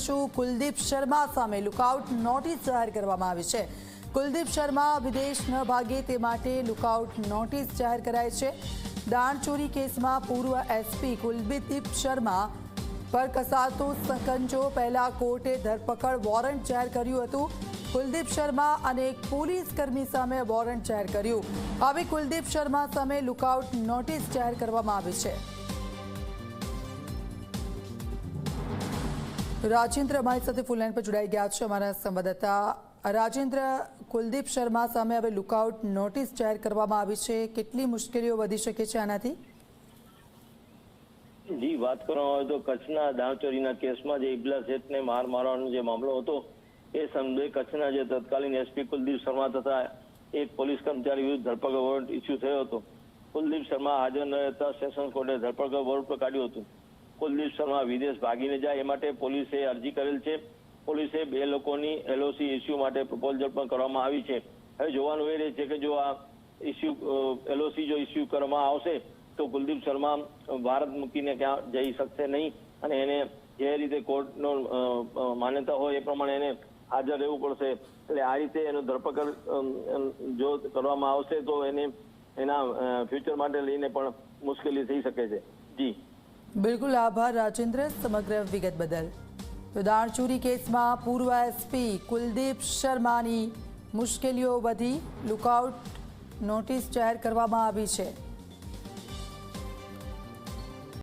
કરીશું કુલદીપ શર્મા સામે lookout notice જાહેર કરવામાં આવી છે. કુલદીપ શર્મા વિદેશ ન ભાગે તે માટે લુકઆઉટ નોટિસ જાહેર કરાઈ છે. દાણચોરી કેસમાં પૂર્વ એસપી કુલદીપ શર્મા પર કસાતો સકંજો પહેલા કોર્ટે ધરપકડ વોરંટ જાહેર કર્યું હતું. કુલદીપ શર્મા અને એક પોલીસ કર્મી સામે વોરંટ જાહેર કર્યું. હવે કુલદીપ શર્મા સામે લુકઆઉટ નોટિસ જાહેર કરવામાં આવી છે. રાજેન્દ્ર અમારી સાથે ફૂલ લાઈન પર જોડાઈ ગયા છે અમારા સંવાદદાતા. રાજેન્દ્ર, કુલદીપ શર્મા સામે હવે લુકઆઉટ નોટિસ જાહેર કરવામાં આવી છે. કેટલી મુશ્કેલીઓ વધી શકે છે આનાથી? જી વાત કરવામાં આવે તો કચ્છના દાણચોરીના કેસમાં જે ઇબલા શેઠને માર મારવાનો જે મામલો હતો, એ સંદર્ભે કચ્છના જે તત્કાલીન એસપી કુલદીપ શર્મા તથા એક પોલીસ કર્મચારી વિરુદ્ધ ધરપકડ વોરંટ ઇસ્યુ થયો હતો. કુલદીપ શર્મા હાજર ન રહેતા સેશન કોર્ટે ધરપકડ વોરંટ કાઢ્યું હતું. કુલદીપ શર્મા વિદેશ ભાગીને જાય એ માટે પોલીસે અરજી કરેલ છે. પોલીસે બે લોકોની એલઓસી ઇસ્યુ માટે પ્રપોઝલ પણ કરવામાં આવી છે. હવે જોવાનું એ રહે છે કે જો આ ઇસ્યુ એલઓસી જો ઇસ્યુ કરવામાં આવશે, તો કુલદીપ શર્મા ભારત મૂકીને ક્યાં જઈ શકશે નહીં અને એને જે રીતે કોર્ટનો માન્યતા હોય એ પ્રમાણે એને હાજર રહેવું પડશે. એટલે આ રીતે એનો ધરપકડ જો કરવામાં આવશે તો એને, એના ફ્યુચર માટે લઈને પણ મુશ્કેલી થઈ શકે છે. જી. બિલકુલ આભાર રાજેન્દ્ર, સમગ્ર વિગત બદલ. તો દાણચોરી કેસમાં પૂર્વ એસપી કુલદીપ શર્માની મુશ્કેલીઓ વધી. લુકઆઉટ નોટિસ જાહેર કરવામાં આવી છે.